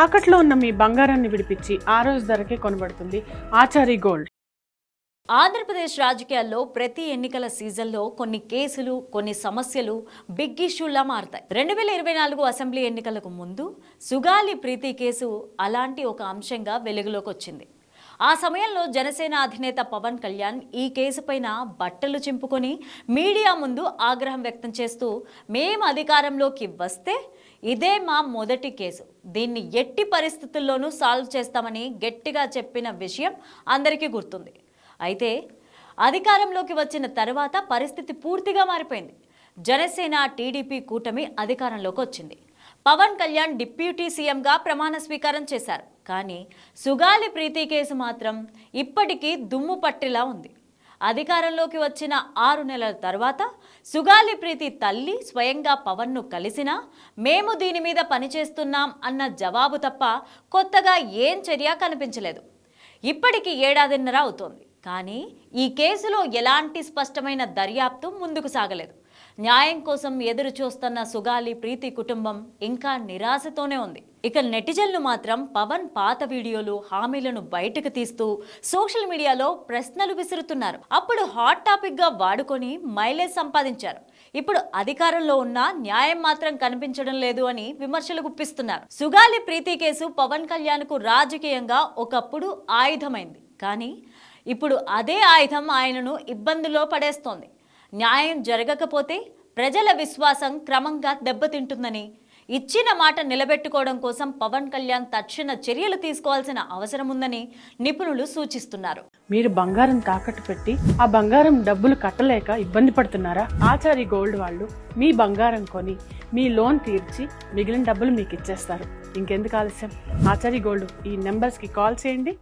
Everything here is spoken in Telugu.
తాకట్లో ఉన్న మీ బంగారాన్ని విడిపించి ఆ రోజు ధరకే కొనబడుతుంది ఆచారి గోల్డ్. ఆంధ్రప్రదేశ్ రాజకీయాల్లో ప్రతి ఎన్నికల సీజన్లో కొన్ని కేసులు కొన్ని సమస్యలు బిగ్ ఇష్యూలా మారతాయి. రెండు వేల ఇరవై నాలుగు అసెంబ్లీ ఎన్నికలకు ముందు సుగాలి ప్రీతి కేసు అలాంటి ఒక అంశంగా వెలుగులోకి వచ్చింది ఆ సమయంలో జనసేన అధినేత పవన్ కళ్యాణ్ ఈ కేసుపైన బట్టలు చింపుకొని మీడియా ముందు ఆగ్రహం వ్యక్తం చేస్తూ మేం అధికారంలోకి వస్తే ఇదే మా మొదటి కేసు. దీన్ని ఎట్టి పరిస్థితుల్లోనూ సాల్వ్ చేస్తామని గట్టిగా చెప్పిన విషయం అందరికీ గుర్తుంది. అయితే అధికారంలోకి వచ్చిన తర్వాత పరిస్థితి పూర్తిగా మారిపోయింది. జనసేన టీడీపీ కూటమి అధికారంలోకి వచ్చింది. పవన్ కళ్యాణ్ డిప్యూటీ సీఎంగా ప్రమాణ స్వీకారం చేశారు. కానీ సుగాలి ప్రీతి కేసు మాత్రం ఇప్పటికీ దుమ్ము పట్టిలా ఉంది. అధికారంలోకి వచ్చిన ఆరు నెలల తర్వాత సుగాలి ప్రీతి తల్లి స్వయంగా పవన్ను కలిసినా మేము దీని మీద పనిచేస్తున్నాం అన్న జవాబు తప్ప కొత్తగా ఏం చర్య కనిపించలేదు. ఇప్పటికి ఏడాదిన్నర అవుతోంది. కానీ ఈ కేసులో ఎలాంటి స్పష్టమైన దర్యాప్తు ముందుకు సాగలేదు. న్యాయం కోసం ఎదురు చూస్తున్న సుగాలి ప్రీతి కుటుంబం ఇంకా నిరాశతోనే ఉంది. ఇక నెటిజన్లు మాత్రం పవన్ పాత వీడియోలు హామీలను బయటకు తీస్తూ సోషల్ మీడియాలో ప్రశ్నలు విసురుతున్నారు. అప్పుడు హాట్ టాపిక్గా వాడుకొని మైలేజ్ సంపాదించారు. ఇప్పుడు అధికారంలో ఉన్న న్యాయం మాత్రం కనిపించడం లేదు అని విమర్శలు గుప్పిస్తున్నారు. సుగాలి ప్రీతి కేసు పవన్ కళ్యాణ్కు రాజకీయంగా ఒకప్పుడు ఆయుధమైంది. కానీ ఇప్పుడు అదే ఆయుధం ఆయనను ఇబ్బందుల్లో పడేస్తోంది. న్యాయం జరగకపోతే ప్రజల విశ్వాసం క్రమంగా దెబ్బతింటుందని ఇచ్చిన మాట నిలబెట్టుకోవడం కోసం పవన్ కళ్యాణ్ తక్షణ చర్యలు తీసుకోవాల్సిన అవసరం ఉందని నిపుణులు సూచిస్తున్నారు. మీరు బంగారం తాకట్టు పెట్టి ఆ బంగారం డబ్బులు కట్టలేక ఇబ్బంది పడుతున్నారా? ఆచారి గోల్డ్ వాళ్ళు మీ బంగారం కొని మీ లోన్ తీర్చి మిగిలిన డబ్బులు మీకు ఇచ్చేస్తారు ఇంకెందుకు ఆలస్యం? ఆచారి గోల్డ్ ఈ నెంబర్స్కి కాల్ చేయండి.